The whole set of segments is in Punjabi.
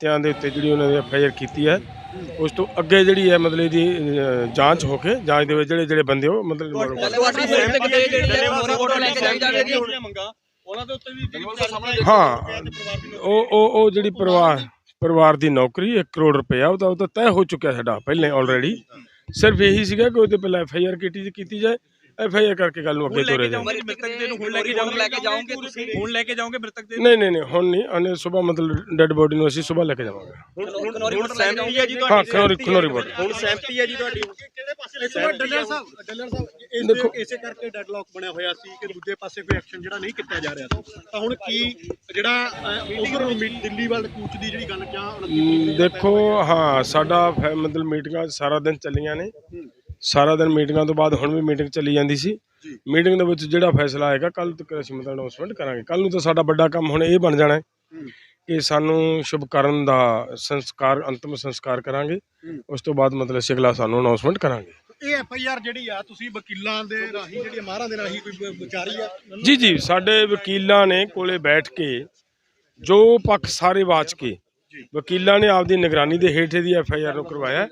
ਖਾਤਿਆਂ ਦੇ ਉੱਤੇ ਜਿਹੜੀ ਉਹਨਾਂ ਨੇ ਐਫ ਆਈ ਆਰ ਕੀਤੀ ਹੈ ਉਸ ਤੋਂ ਅੱਗੇ ਜਿਹੜੀ ਹੈ ਮਤਲਬ ਇਹਦੀ ਅ, ਜਾਂਚ ਹੋ ਕੇ ਜਾਂਚ ਦੇ ਵਿੱਚ ਜਿਹੜੇ ਜਿਹੜੇ ਬੰਦੇ ਉਹ ਮਤਲਬ ਤੁਹਾਡੀ ਸਹਿਮਤੀ ਜਿਹੜੀ ਹੈ ਫੋਟੋ ਲੈ ਕੇ ਜਾਈ ਜਾਵੇਗੀ ਉਹਨਾਂ ਦੇ ਉੱਤੇ ਵੀ ਹਾਂ ਉਹ ਉਹ ਉਹ ਜਿਹੜੀ ਪਰਿਵਾਰ ਪਰਿਵਾਰ ਦੀ ਨੌਕਰੀ 1 ਕਰੋੜ ਰੁਪਇਆ ਉਹ ਤਾਂ ਉਹ ਤਾਂ ਤੈਅ ਹੋ ਚੁੱਕਿਆ ਸਾਡਾ ਪਹਿਲੇ ਆਲਰੇਡੀ ਸਿਰਫ ਇਹੀ ਸੀਗਾ ਕਿ ਉਹਦੇ ਪਹਿਲਾਂ ਐਫ ਆਈ ਆਰ ਕੀਤੀ ਕੀਤੀ ਜਾਏ। ਐਫ ਆਈ ਆਰ ਕਰਕੇ ਗੱਲ ਨੂੰ ਅੱਗੇ ਤੋਰੇ ਜਾਏ ਮ੍ਰਿਤਕ ਦੇ ਨੂੰ ਹੁਣ ਲੈ ਕੇ ਜਾਓਗੇ ਲੈ ਕੇ ਜਾਓਗੇ ਤੁਸੀਂ। ਹੁਣ ਲੈ ਕੇ ਜਾਓਗੇ ਮ੍ਰਿਤਕ ਦੇ ਨਹੀਂ ਨਹੀਂ ਨਹੀਂ ਹੁਣ ਨਹੀਂ ਅਨੇ ਸਵੇਰ ਮਤਲਬ ਡੈੱਡ ਬੋਡੀ ਨੂੰ ਅਸੀਂ ਸਵੇਰ ਲੈ ਕੇ ਜਾਵਾਂਗੇ। ਹੁਣ ਖਨੌਰੀ ਹੁਣ ਫੋਟੋ ਲੈ ਕੇ ਸਹਿਮਤੀ ਹੈ ਜੀ ਹਾਂ ਤੁਹਾਡੀ ਖਨੌਰੀ ਖਨੌਰੀ ਬੋਡੀ ਹੁਣ ਸਹਿਮਤੀ ਹੈ ਜੀ ਤੁਹਾਡੀ। ਕਿਹੜੇ ਪਾਸੇ ਡੱਲਰ ਸਾਹਿਬ? ਡੱਲਰ ਸਾਹਿਬ ਦੇਖੋ- ਇਸੇ ਕਰਕੇ ਡੈਡਲੌਕ ਬਣਿਆ ਹੋਇਆ ਸੀ ਕਿ ਦੂਜੇ ਪਾਸੇ ਕੋਈ ਐਕਸ਼ਨ ਜਿਹੜਾ ਨਹੀਂ ਕੀਤਾ ਜਾ ਰਿਹਾ ਸੀ। ਤਾਂ ਹੁਣ ਕੀ ਜਿਹੜਾ ਉਧਰ ਦਿੱਲੀ ਵੱਲ ਕੂਚ ਦੀ ਜਿਹੜੀ ਗੱਲ ਕਿਹਾ 29 ਤਰੀਕ ਮ, ਨੂੰ ਦੇਖੋ ਹਾਂ? ਸਾਡਾ ਮਤਲਬ ਮੀਟਿੰਗਾਂ ਸਾਰਾ ਦਿਨ ਚੱਲੀਆਂ ਨੇ। ਸਾਰਾ ਦਿਨ ਮੀਟਿੰਗਾਂ ਤੋਂ ਬਾਅਦ ਹੁਣ ਵੀ ਮੀਟਿੰਗ ਚੱਲੀ ਜਾਂਦੀ ਸੀ। ਮੀਟਿੰਗ ਦੇ ਵਿੱਚ ਜਿਹੜਾ ਫੈਸਲਾ ਆਏਗਾ ਕੱਲ ਤੱਕ ਅਸੀਂ ਮਤਲਬ ਅਨਾਉਂਸਮੈਂਟ ਕਰਾਂਗੇ। ਕੱਲ ਨੂੰ ਤਾਂ ਸਾਡਾ ਵੱਡਾ ਕੰਮ ਹੁਣ ਇਹ ਬਣ ਜਾਣਾ ਹੈ ਕਿ ਸਾਨੂੰ ਸ਼ੁਭਕਰਨ ਦਾ ਸੰਸਕਾਰ ਅੰਤਮ ਸੰਸਕਾਰ ਕਰਾਂਗੇ। ਉਸ ਤੋਂ ਬਾਅਦ ਮਤਲਬ ਅਸੀਂ ਅਗਲਾ ਸਾਨੂੰ ਅਨਾਉਂਸਮੈਂਟ ਕਰਾਂਗੇ। ਇਹ ਐਫ ਆਈ ਆਰ ਜਿਹੜੀ ਆ ਤੁਸੀਂ ਵਕੀਲਾਂ ਦੇ ਰਾਹੀਂ ਜਿਹੜੀ ਮਾਰਾਂ ਦੇ ਰਾਹੀਂ ਕੋਈ ਵਿਚਾਰੀ ਆ? ਜੀ ਜੀ ਸਾਡੇ ਵਕੀਲਾਂ ਨੇ ਕੋਲੇ ਬੈਠ ਕੇ ਜੋ ਪੱਖ ਸਾਰੇ ਵਾਚ ਕੇ ਵਕੀਲਾਂ ਨੇ ਆਪਦੀ ਨਿਗਰਾਨੀ ਦੇ ਹੇਠ ਦੀ ਐਫ ਆਈ ਆਰ ਨੂੰ ਕਰਵਾਇਆ।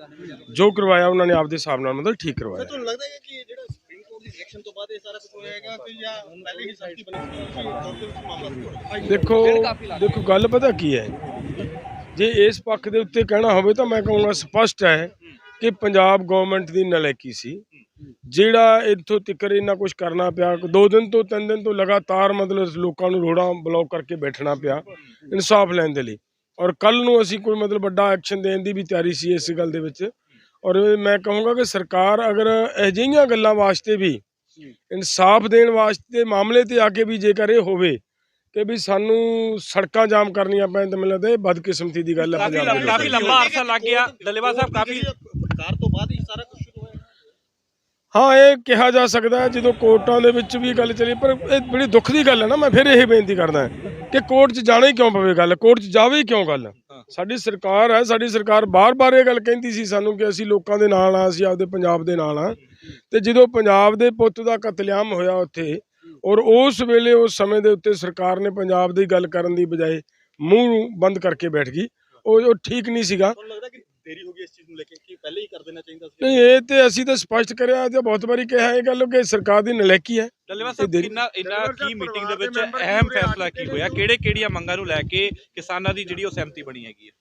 ਜੋ ਕਰਵਾਇਆ ਉਹਨਾਂ ਨੇ ਆਪਦੇ ਹਿਸਾਬ ਨਾਲ ਮਤਲਬ ਠੀਕ ਕਰਵਾਇਆ। ਹੈ। ਤੁਹਾਨੂੰ ਲੱਗਦਾ ਹੈ ਕਿ ਜਿਹੜਾ ਸੁਪਰੀਮ ਕੋਰਟ ਦੀ ਡਾਇਰੈਕਸ਼ਨ ਤੋਂ ਬਾਅਦ ਇਹ ਸਾਰਾ ਕੁਝ ਹੋਏਗਾ ਕਿ ਜਾਂ ਪਹਿਲੇ ਹੀ ਸਖਤੀ ਬਣੀ ਸੀ ਤੌਰ ਤੇ ਉਸ ਮਾਮਲਾ ਦੇਖੋ ਦੇਖੋ ਗੱਲ ਪਤਾ ਕੀ ਹੈ? ਜੇ ਇਸ ਪੱਖ ਦੇ ਉੱਤੇ ਕਹਿਣਾ ਹੋਵੇ ਤਾਂ ਮੈਂ ਕਹੂੰਗਾ ਸਪਸ਼ਟ ਹੈ ਕਿ ਪੰਜਾਬ ਗਵਰਨਮੈਂਟ ਦੀ ਨਲਾਇਕੀ ਸੀ। ਜਿਹੜਾ ਇੱਥੋਂ ਤਿੱਕਰ ਇੰਨਾ ਕੁਝ ਕਰਨਾ ਪਿਆ ਦੋ ਦਿਨ ਤੋਂ ਤਿੰਨ ਦਿਨ ਤੋਂ ਲਗਾਤਾਰ ਮਤਲਬ ਲੋਕਾਂ ਨੂੰ ਰੋੜਾ ਬਲੌਕ ਕਰਕੇ ਬੈਠਣਾ ਪਿਆ ਇਨਸਾਫ ਲੈਣ ਦੇ ਲਈ। ਔਰ ਕੱਲ ਨੂੰ ਅਸੀਂ ਕੋਈ ਮਤਲਬ ਵੱਡਾ ਐਕਸ਼ਨ ਦੇਣ ਦੀ ਵੀ ਤਿਆਰੀ ਸੀ ਇਸ ਗੱਲ ਦੇ ਵਿੱਚ। ਔਰ ਮੈਂ ਕਹੂੰਗਾ ਕਿ ਸਰਕਾਰ ਅਗਰ ਅਜਿਹੀਆਂ ਗੱਲਾਂ ਵਾਸਤੇ ਵੀ ਇਨਸਾਫ ਦੇਣ ਵਾਸਤੇ ਮਾਮਲੇ ਤੇ ਆ ਕੇ ਵੀ ਜੇਕਰ ਇਹ ਹੋਵੇ ਕਿ ਵੀ ਸਾਨੂੰ ਸੜਕਾਂ ਜਾਮ ਕਰਨੀਆਂ ਪੈਣ ਤਾਂ ਮੈਨੂੰ ਲੱਗਦਾ ਇਹ ਬਦਕਿਸਮਤੀ ਦੀ ਗੱਲ ਹੈ ਪੰਜਾਬ ਦੇ। ਲੰਬਾ ਕਾਫੀ। ਲੰਬਾ ਅਰਸਾ ਲੱਗ ਗਿਆ। ਡੱਲੇਵਾਲ ਸਾਹਿਬ ਕਾਫੀ ਸਰਕਾਰ ਤੋਂ ਬਾਅਦ ਹੀ ਸਾਰਾ ਕੁਝ ਸ਼ੁਰੂ ਹੋਇਆ। ਹਾਂ ਇਹ ਕਿਹਾ ਜਾ ਸਕਦਾ ਹੈ ਜਦੋਂ ਕੋਰਟਾਂ ਦੇ ਵਿੱਚ ਵੀ ਗੱਲ ਚੱਲੀ ਪਰ ਇਹ ਬੜੀ ਦੁੱਖ ਦੀ ਗੱਲ ਹੈ ਨਾ ਮੈਂ ਫਿਰ ਇਹ ਬੇਨਤੀ ਕਰਦਾ ਕਿ ਕੋਰਟ 'ਚ ਜਾਣਾ ਹੀ ਕਿਉਂ ਪਵੇ ਗੱਲ? ਕੋਰਟ 'ਚ ਜਾਵੇ ਹੀ ਕਿਉਂ ਗੱਲ? ਸਾਡੀ ਸਰਕਾਰ ਹੈ ਸਾਡੀ ਸਰਕਾਰ ਬਾਰ-ਬਾਰ ਇਹ ਗੱਲ ਕਹਿੰਦੀ ਸੀ ਸਾਨੂੰ ਕਿ ਅਸੀਂ ਲੋਕਾਂ ਦੇ ਨਾਲ ਆ ਅਸੀਂ ਆਪਦੇ ਪੰਜਾਬ ਦੇ ਨਾਲ ਆ ਤੇ ਜਦੋਂ ਪੰਜਾਬ ਦੇ ਪੁੱਤ ਦਾ ਕਤਲੇਆਮ ਹੋਇਆ ਉੱਥੇ ਔਰ ਉਸ ਵੇਲੇ ਉਸ ਸਮੇਂ ਦੇ ਉੱਤੇ ਸਰਕਾਰ ਨੇ ਪੰਜਾਬ ਦੀ ਗੱਲ ਕਰਨ ਦੀ ਬਜਾਏ ਮੂੰਹ ਬੰਦ ਕਰਕੇ ਬੈਠ ਗਈ ਉਹ ਠੀਕ ਨਹੀਂ ਸੀਗਾ। ਦੇਰੀ ਹੋ ਗਈ ਇਸ ਚੀਜ਼ ਨੂੰ ਲੈ ਕੇ ਕਿ ਪਹਿਲੇ ਹੀ ਕਰ ਦੇਣਾ ਚਾਹੀਦਾ ਸੀ? ਨਹੀਂ ਇਹ ਤੇ ਅਸੀਂ ਤਾਂ ਸਪਸ਼ਟ ਕਰਿਆ ਤੇ ਬਹੁਤ ਵਾਰੀ ਕਿਹਾ ਇਹ ਗੱਲ ਕਿ ਸਰਕਾਰ ਦੀ ਨਲਾਇਕੀ ਹੈ। ਡੱਲੇਵਾਲ ਸਾਹਿਬ ਦੇਰੀ- ਕਿੰਨਾ ਇੰਨਾ ਕੀ ਮੀਟਿੰਗ ਦੇ ਵਿੱਚ ਅਹਿਮ ਫੈਸਲਾ ਕੀ ਹੋਇਆ? ਕਿਹੜੇ ਕਿਹੜੀਆਂ ਮੰਗਾਂ ਨੂੰ ਲੈ ਕੇ ਕਿਸਾਨਾਂ ਦੀ ਜਿਹੜੀ ਉਹ ਸਹਿਮਤੀ ਬਣੀ ਹੈਗੀ ਹੈ?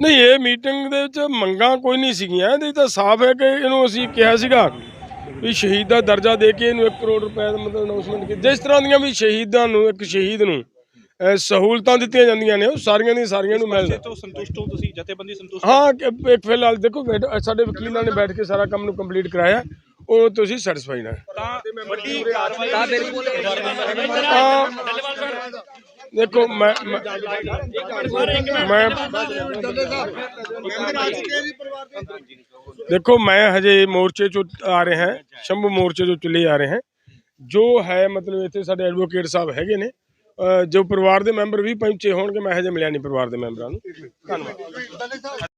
ਨਹੀਂ ਇਹ ਮੀਟਿੰਗ ਦੇ ਵਿੱਚ ਮੰਗਾਂ ਕੋਈ ਨਹੀਂ ਸੀਗੀਆਂ ਇਹਦੇ ਤਾਂ ਸਾਫ਼ ਹੈ ਕਿ ਇਹਨੂੰ ਅਸੀਂ ਕਿਹਾ ਸੀਗਾ ਵੀ ਸ਼ਹੀਦ ਦਾ ਦਰਜਾ ਦੇ ਕੇ ਇਹਨੂੰ 1 ਕਰੋੜ ਰੁਪਏ ਦਾ ਮਤਲਬ ਅਨਾਉਂਸਮੈਂਟ ਕੀਤੀ ਜਿਸ ਤਰ੍ਹਾਂ ਦੀਆਂ ਵੀ ਸ਼ਹੀਦਾਂ ਨੂੰ ਇੱਕ ਸ਼ਹੀਦ ਨੂੰ ਸਹੂਲਤਾਂ ਦਿੱਤੀਆਂ ਜਾਂਦੀਆਂ ਨੇ ਉਹ ਸਾਰੀਆਂ ਦੀਆਂ ਸਾਰੀਆਂ ਨੂੰ ਮਿਲ ਹਾਂ ਕਿ ਫਿਲਹਾਲ ਦੇਖੋ ਸਾਡੇ ਵਕੀਲਾਂ ਨੇ ਬੈਠ ਕੇ ਸਾਰਾ ਕੰਮ ਨੂੰ ਕੰਪਲੀਟ ਕਰਾਇਆ ਉਹ ਤੁਸੀਂ ਸੈਟੀਸਫਾਈ ਨਾ ਦੇਖੋ ਮੈਂ ਮੈਂ ਦੇਖੋ ਮੈਂ ਹਜੇ ਮੋਰਚੇ ਚੋਂ ਆ ਰਹੇ ਹਾਂ ਸ਼ੰਭੂ ਮੋਰਚੇ ਚੋਂ ਚੱਲੇ ਆ ਰਹੇ ਹਾਂ ਜੋ ਹੈ ਮਤਲਬ ਇੱਥੇ ਸਾਡੇ ਐਡਵੋਕੇਟ ਸਾਹਿਬ ਹੈਗੇ ਨੇ ਜੋ ਪਰਿਵਾਰ ਦੇ ਮੈਂਬਰ ਵੀ ਪਹੁੰਚੇ ਹੋਣਗੇ, ਮੈਂ ਹਜੇ ਮਿਲਿਆ ਨਹੀਂ ਪਰਿਵਾਰ ਦੇ ਮੈਂਬਰਾਂ ਨੂੰ। ਧੰਨਵਾਦ।